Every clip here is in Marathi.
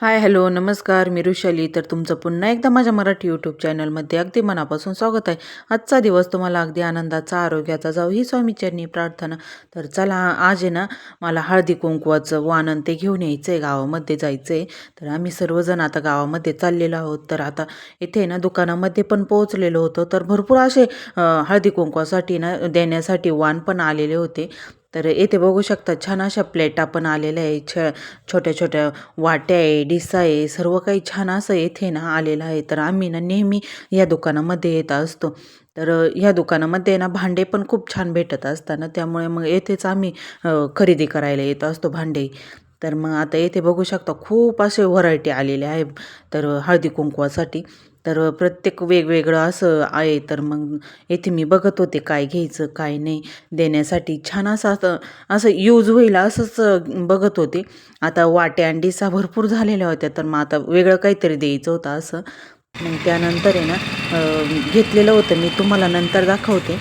हाय हॅलो नमस्कार मी ऋषाली. तर तुमचं पुन्हा एकदा माझ्या मराठी यूट्यूब चॅनलमध्ये अगदी मनापासून स्वागत आहे. आजचा दिवस तुम्हाला अगदी आनंदाचा आरोग्याचा जाऊ ही स्वामीचरणी प्रार्थना. तर चला आज आहे ना मला हळदी कुंकवाचं वानन ते घेऊन यायचं आहे गावामध्ये जायचं आहे तर आम्ही सर्वजण आता गावामध्ये चाललेलो आहोत. तर आता इथे ना दुकानामध्ये पण पोहोचलेलो होतो. तर भरपूर असे हळदी कुंकवासाठी ना देण्यासाठी वाण पण आलेले होते. तर येथे बघू शकता छान अशा प्लेटा पण आलेल्या आहे. छ छोट्या छोट्या वाट्या आहे डिसा आहे सर्व काही छान असं येथे ना आलेलं आहे. तर आम्ही ना नेहमी या दुकानामध्ये येत असतो. तर ह्या दुकानामध्ये ना भांडे पण खूप छान भेटत असतात ना त्यामुळे मग येथेच आम्ही खरेदी करायला येत असतो भांडे. तर मग आता येथे बघू शकता खूप असे व्हरायटी आलेले आहे तर हळदी कुंकवासाठी तर प्रत्येक वेगवेगळं असं आहे. तर मग येथे मी बघत होते काय घ्यायचं काय नाही. देण्यासाठी छान असं असं असं यूज होईल असंच बघत होते. आता वाट्या आणि डिसा भरपूर झालेल्या होत्या तर मग आता वेगळं काहीतरी द्यायचं होतं असं. मग त्यानंतर आहे ना घेतलेलं होतं मी तुम्हाला नंतर दाखवते.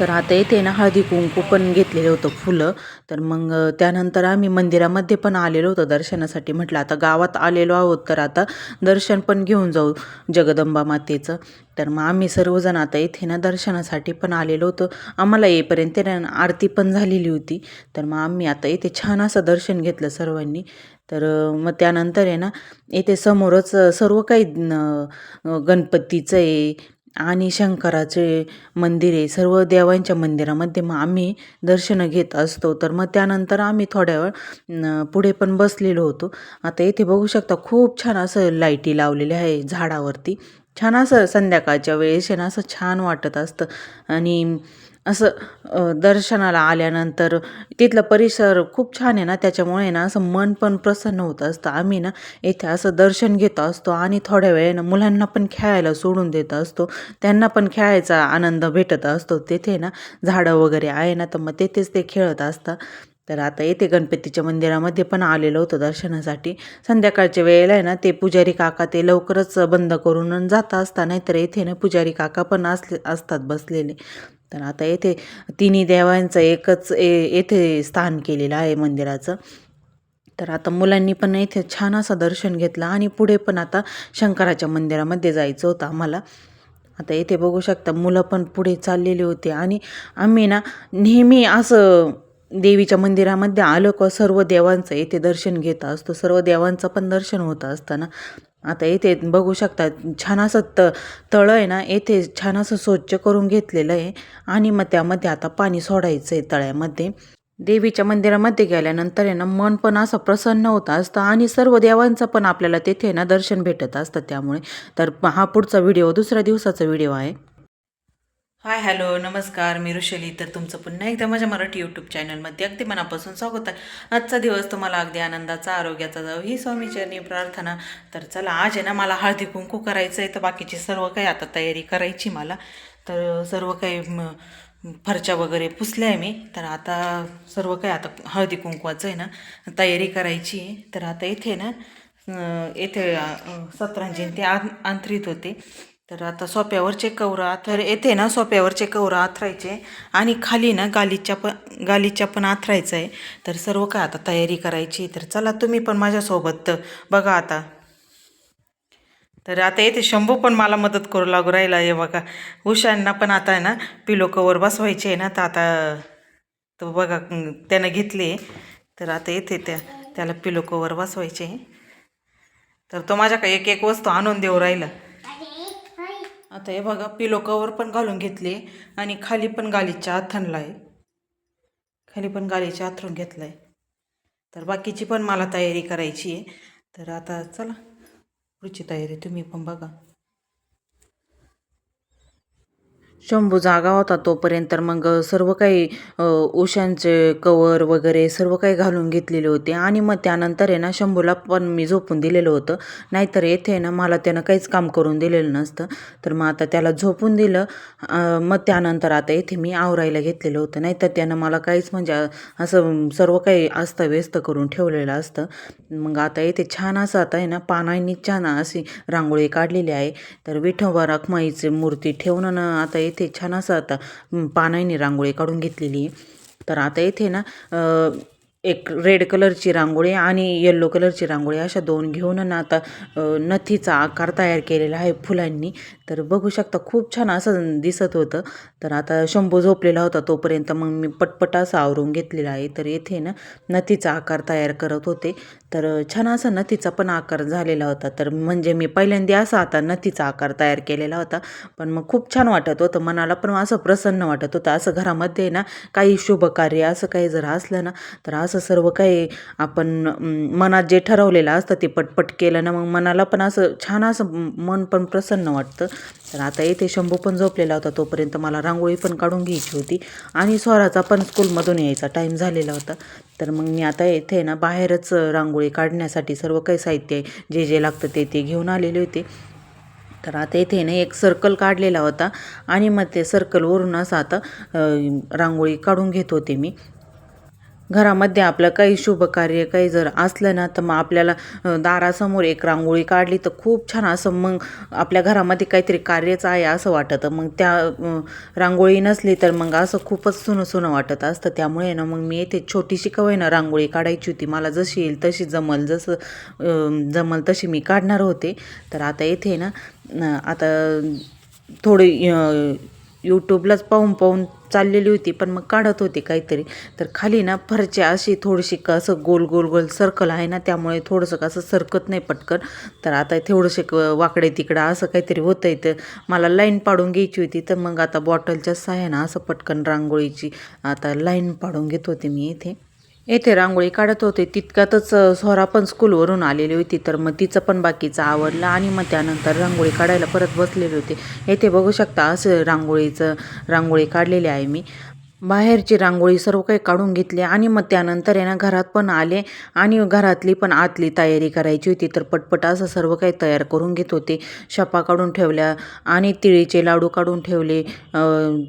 तर आता येते ना हळदी कुंकू पण घेतलेलं होतं फुलं. तर मग त्यानंतर आम्ही मंदिरामध्ये पण आलेलो होतो दर्शनासाठी. म्हटलं आता गावात आलेलो आहोत तर आता दर्शन पण घेऊन जाऊ जगदंबा मातेचं. तर मग आम्ही सर्वजण आता इथे ना दर्शनासाठी पण आलेलो होतो. आम्हाला येईपर्यंत आरती पण झालेली होती. तर मग आम्ही आता इथे छान असं दर्शन घेतलं सर्वांनी. तर मग त्यानंतर आहे ना इथे समोरच सर्व काही न- गणपतीचं आहे आणि शंकराचे मंदिरे सर्व देवांच्या मंदिरामध्ये मग आम्ही दर्शनं घेत असतो. तर मग त्यानंतर आम्ही थोड्या वेळ पुढे पण बसलेलो होतो. आता इथे बघू शकता खूप छान असं लाईटी लावलेल्या आहे झाडावरती. छान असं संध्याकाळच्या वेळेस आहे ना असं छान वाटत असतं. आणि असं दर्शनाला आल्यानंतर तिथलं परिसर खूप छान आहे ना त्याच्यामुळे ना असं मन पण प्रसन्न होत असतं. आम्ही ना इथे असं दर्शन घेत असतो आणि थोड्या वेळेनं मुलांना पण खेळायला सोडून देत असतो. त्यांना पण खेळायचा आनंद भेटत असतो. तेथे ना झाडं वगैरे आहे ना तर मग तेथेच ते खेळत असतात. तर आता येथे गणपतीच्या मंदिरामध्ये पण आलेलं होतं दर्शनासाठी. संध्याकाळच्या वेळेला आहे ना ते पुजारी काका ते लवकरच बंद करून जात असता नाहीतर येथे ना पुजारी काका पण असले असतात बसलेले. तर आता येथे तिन्ही देवांचं एकच ए येथे स्थान केलेलं आहे मंदिराचं. तर आता मुलांनी पण इथे छान असं दर्शन घेतलं आणि पुढे पण आता शंकराच्या मंदिरामध्ये जायचं होतं आम्हाला. आता येथे बघू शकता मुलं पण पुढे चाललेली होती आणि आम्ही ना नेहमी असं देवीच्या मंदिरामध्ये आलो का सर्व देवांचं येथे दर्शन घेत असतो. सर्व देवांचं पण दर्शन होतं असतं ना. आता येथे बघू शकता छान असं त तळं आहे ना येथे छान असं स्वच्छ करून घेतलेलं आहे. आणि मग त्यामध्ये आता पाणी सोडायचं आहे तळ्यामध्ये. देवीच्या मंदिरामध्ये गेल्यानंतर आहे ना मन पण असं प्रसन्न होत असतं. आणि सर्व देवांचं पण आपल्याला तेथे आहे ना दर्शन भेटत असतं त्यामुळे. तर हा पुढचा व्हिडिओ दुसऱ्या दिवसाचा व्हिडिओ आहे. हाय हॅलो नमस्कार मी ऋषली. तर तुमचं पुन्हा एकदा माझ्या मराठी यूट्यूब चॅनलमध्ये अगदी मनापासून स्वागत आहे. आजचा दिवस तुम्हाला अगदी आनंदाचा आरोग्याचा जाऊ ही स्वामीचरणी प्रार्थना. तर चला आज आहे ना मला हळदी कुंकू करायचं आहे तर बाकीची सर्व काही आता तयारी करायची मला. तर सर्व काही फरच्या वगैरे पुसल्या आहे मी. तर आता सर्व काही आता हळदी कुंकवाचं आहे ना तयारी करायची आहे. तर आता इथे ना येथे अं, ते आं होते. तर आता सोप्यावरचे कवरं आथर येते ना सोप्यावरचे कवरं आथरायचे आणि खाली ना गालीच्या पण गालीच्या पण आथरायचं आहे तर सर्व काय आता तयारी करायची. तर चला तुम्ही पण माझ्यासोबत बघा आता. तर आता येते शंभू पण मला मदत करू लागू राहिला. आहे बघा उषांना पण आता आहे ना पिलो कवर बसवायचे आहे ना तर आता तो बघा त्यानं घेतले. तर आता येते त्या त्याला पिलो कवर बसवायचे. तर तो माझ्याकडे एक एक वस्तू आणून देऊ राहिला. आता हे बघा पिलो कवर पण घालून घेतले आणि खाली पण गालीच्या आथणला आहे खाली पण गालीच्या आथरून घेतलं आहे तर बाकीची पण मला तयारी करायची आहे. तर आता चला पुढची तयारी तुम्ही पण बघा. शंभू जागा होता तोपर्यंत तर मग सर्व काही उशांचे कवर वगैरे सर्व काही घालून घेतलेले होते. आणि मग त्यानंतर आहे ना शंभूला पण मी झोपून दिलेलं होतं. नाहीतर येथे ना मला त्यानं काहीच काम करून दिलेलं नसतं. तर मग आता त्याला झोपून दिलं. मग त्यानंतर आता येथे मी आवरायला घेतलेलं होतं. नाहीतर त्यानं मला काहीच म्हणजे असं सर्व काही अस्तव्यस्त करून ठेवलेलं असतं. मग आता येथे छान असं आता आहे ना पानांनी छान अशी रांगोळी काढलेली आहे. तर विठोबा रखमाईची मूर्ती ठेवणं ना आता इथे छान असं आता पानांनी रांगोळी काढून घेतलेली आहे. तर आता इथे ना एक रेड कलरची रांगोळी आणि येल्लो कलरची रांगोळी अशा दोन घेऊन ना आता नथीचा आकार तयार केलेला आहे फुलांनी. तर बघू शकता खूप छान असं दिसत होतं. तर आता शंभू झोपलेला होता तोपर्यंत मग मी पटपट असं आवरून घेतलेला आहे. तर येथे ना नथीचा आकार तयार करत होते. तर छान असा नथीचा पण आकार झालेला होता. तर म्हणजे मी पहिल्यांदा असा आता नथीचा आकार तयार केलेला होता. पण मग खूप छान वाटत होतं. मनाला पण असं प्रसन्न वाटत होतं. असं घरामध्ये ना काही शुभ कार्य असं काही जर असलं ना तर असं सर्व काही आपण मनात जे ठरवलेलं असतं ते पटपट केलं ना मग मनाला पण असं छान असं मन पण प्रसन्न वाटतं. तर आता येथे शंभू पण झोपलेला होता तोपर्यंत मला रांगोळी पण काढून घ्यायची होती. आणि स्वराचा पण स्कूलमधून यायचा टाईम झालेला होता. तर मग मी आता येथे ना बाहेरच रांगोळी काढण्यासाठी सर्व काही साहित्य आहे जे जे लागतं ते ते घेऊन आलेले होते. तर आता इथे ना एक सर्कल काढलेला होता. आणि मग ते सर्कलवरून असं आता रांगोळी काढून घेत होते मी. घरामध्ये आपलं काही शुभ कार्य काही जर असलं ना तर मग आपल्याला दारासमोर एक रांगोळी काढली तर खूप छान असं मग आपल्या घरामध्ये काहीतरी कार्यच आहे असं वाटतं. मग त्या रांगोळी नसली तर मग असं खूपच सुनं सुनं वाटत असतं. त्यामुळे ना मग मी येथे छोटीशी कवय ना रांगोळी काढायची होती. मला जशी येईल तशी जमल. जसं जमल तशी मी काढणार होते. तर आता येथे ना आता थोडी यूट्यूबलाच पाहून पाहून चाललेली होती पण मग काढत होती काहीतरी. तर खाली ना फरची अशी थोडीशी कसं असं गोल गोल गोल सर्कल आहे ना त्यामुळे थोडंसं कसं सरकत नाही पटकन. तर आता थोडंसे क वाकडे तिकडं असं काहीतरी होतं तर मला लाईन पाडून घ्यायची होती तर मग आता बॉटलच्या सहाय्यानं असं पटकन रांगोळीची आता लाईन पाडून घेत होते मी इथे. येथे रांगोळी काढत होते. तितक्यातच सोहरा पण स्कूलवरून आलेली होती. तर मग तिचं पण बाकीचं आवडलं आणि मग त्यानंतर रांगोळी काढायला परत बसलेले होते. येथे बघू शकता असं रांगोळीचं रांगोळी काढलेली आहे मी. बाहेरची रांगोळी सर्व काही काढून घेतली आणि मग त्यानंतर आहे ना घरात पण आले आणि घरातली पण आतली तयारी करायची होती. तर पटपट असं सर्व काही तयार करून घेत होते. शपा काढून ठेवल्या आणि तिळीचे लाडू काढून ठेवले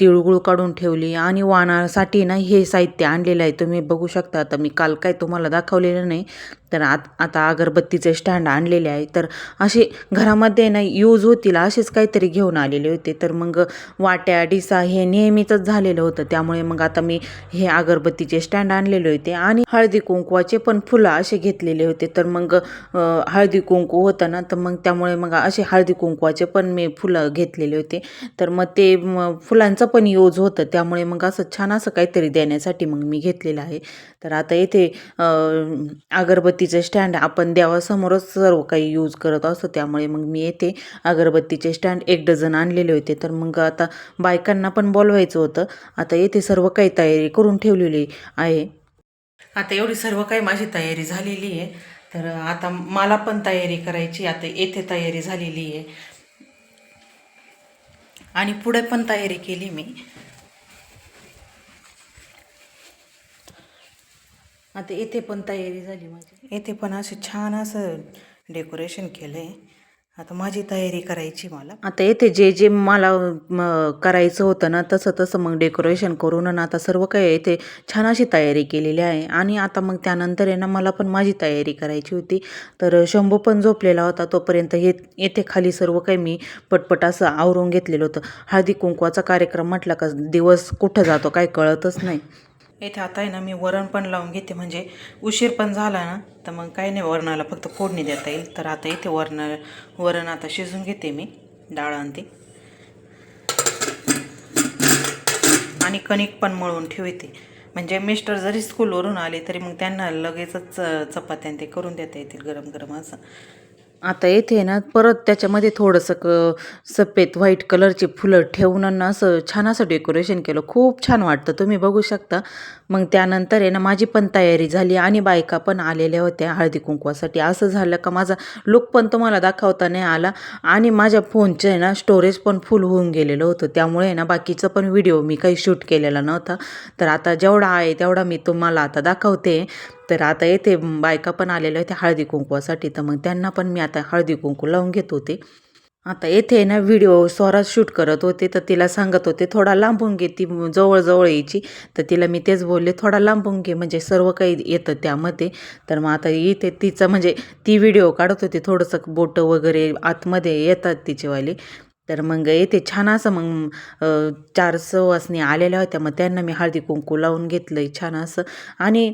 तिळगुळ काढून ठेवली आणि वाणासाठी ना हे साहित्य आणलेलं आहे. तुम्ही बघू शकता. आता मी काल काय तुम्हाला दाखवलेलं नाही. तर आत आता अगरबत्तीचे स्टँड आणलेले आहे. तर असे घरामध्ये ना यूज होतील असेच काहीतरी घेऊन आलेले होते. तर मग वाट्या डिसा हे नेहमीचंच झालेलं होतं. त्यामुळे मग आता मी हे अगरबत्तीचे स्टँड आणलेले होते. आणि हळदी कुंकवाचे पण फुलं असे घेतलेले होते. तर मग हळदी कुंकू होतं ना तर मग त्यामुळे मग असे हळदी कुंकवाचे पण मी फुलं घेतलेले होते. तर मग ते म फुलांचं पण यूज होतं. त्यामुळे मग असं छान असं काहीतरी देण्यासाठी मग मी घेतलेलं आहे. तर आता येथे अगरबत्ती अगरबत्तीचे स्टँड आपण देवासमोरच सर्व काही यूज करत असतो. त्यामुळे मग मी येथे अगरबत्तीचे स्टँड. एक डझन आणलेले होते. तर मग आता बायकांना पण बोलवायचं होतं. आता येथे सर्व काही तयारी करून ठेवलेली आहे. आता एवढी सर्व काही माझी तयारी झालेली आहे. तर आता मला पण तयारी करायची. आता येथे तयारी झालेली आहे. आणि पुढे पण तयारी केली मी. आता येथे पण तयारी झाली माझी. येथे पण असं छान असं डेकोरेशन केलं आहे आता माझी तयारी करायची मला. आता येथे जे जे मला करायचं होतं ना तसं तसं मग डेकोरेशन करून आणि आता सर्व काही येथे छान अशी तयारी केलेली आहे. आणि आता मग त्यानंतर आहे ना मला पण माझी तयारी करायची होती. तर शंभू पण झोपलेला होता तोपर्यंत हे येथे खाली सर्व काही मी पटपट असं आवरून घेतलेलं होतं. हळदी कुंकवाचा कार्यक्रम म्हटला का दिवस कुठं जातो काय कळतच नाही. येथे आता आहे ना मी वरण पण लावून घेते. म्हणजे उशीर पण झाला ना तर मग काही नाही वरणाला फक्त फोडणी देता येईल. तर आता इथे वरण वरण आता शिजून घेते मी डाळ आणि ती आणि कणिक पण मळून ठेवते. म्हणजे मिस्टर जरी स्कूलवरून आले तरी मग त्यांना लगेचच च- चपात्या आणि ते करून देता येतील गरम गरम असं. आता येथे ना परत त्याच्यामध्ये थोडंसं क सफेद व्हाईट कलरची फुलं ठेवून ना असं छान असं डेकोरेशन केलं. खूप छान वाटतं. तुम्ही बघू शकता. मग त्यानंतर आहे ना माझी पण तयारी झाली आणि बायका पण आलेल्या होत्या हळदी कुंकवासाठी. असं झालं का माझा लुक पण तुम्हाला दाखवता नाही आला. आणि माझ्या फोनचं आहे ना स्टोरेज पण फुल होऊन गेलेलं होतं. त्यामुळे आहे ना बाकीचं पण व्हिडिओ मी काही शूट केलेला नव्हता. तर आता जेवढा आहे तेवढा मी तुम्हाला आता दाखवते. तर आता येथे बायका पण आलेल्या होत्या हळदी कुंकवासाठी. तर मग त्यांना पण मी आता हळदी कुंकू लावून घेत होते. आता येथे ना व्हिडिओ स्वरात शूट करत होते. तर तिला सांगत होते थोडा लांबून घे ती जवळजवळ यायची. तर तिला मी तेच बोलले थोडा लांबून घे. म्हणजे सर्व काही येतं त्यामध्ये. तर मग आता इथे तिचं म्हणजे ती व्हिडिओ काढत होती. थोडंसं बोटं वगैरे आतमध्ये येतात तिचेवाले तर मग येथे छान असं मग चार सवासणी आलेल्या होत्या. मग त्यांना मी हळदी कुंकू लावून घेतलं छान असं. आणि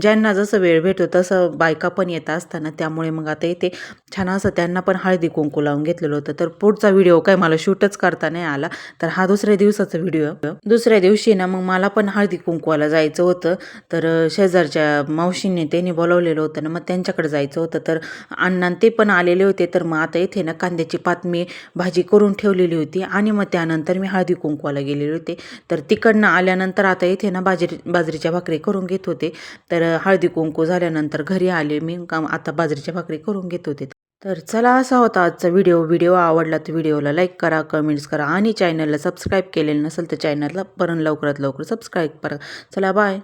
ज्यांना जसं वेळ भेटतो तसं बायका पण येत असताना त्यामुळे मग आता इथे छान असं त्यांना पण हळदी कुंकू लावून घेतलेलं होतं. तर पुढचा व्हिडिओ काय मला शूटच करता नाही आला. तर हा दुसऱ्या दिवसाचा व्हिडिओ. दुसऱ्या दिवशी ना मग मला पण हळदी कुंकवाला जायचं होतं. तर शेजारच्या मावशींनी त्यांनी बोलावलेलं होतं ना मग त्यांच्याकडे जायचं होतं. तर अण्णा ते पण आलेले होते. तर मग आता इथे ना कांद्याची पातमी भाजी करून ठेवलेली होती आणि मग त्यानंतर मी हळदी कुंकवाला गेलेले होते. तर तिकडनं आल्यानंतर आता इथे ना बाजरी बाजरीच्या भाकरी करून घेत होते. तर हळदी कुंकू झाल्यानंतर घरी आले मी आता बाजरीच्या भाकरी करून घेत होते. तर चला असा होता आजचा व्हिडिओ. व्हिडिओ आवडला तर व्हिडिओला लाईक करा कमेंट्स करा आणि चॅनलला सबस्क्राईब केलेलं नसेल तर चॅनलला परत लवकरात लवकर सबस्क्राईब करा. चला बाय.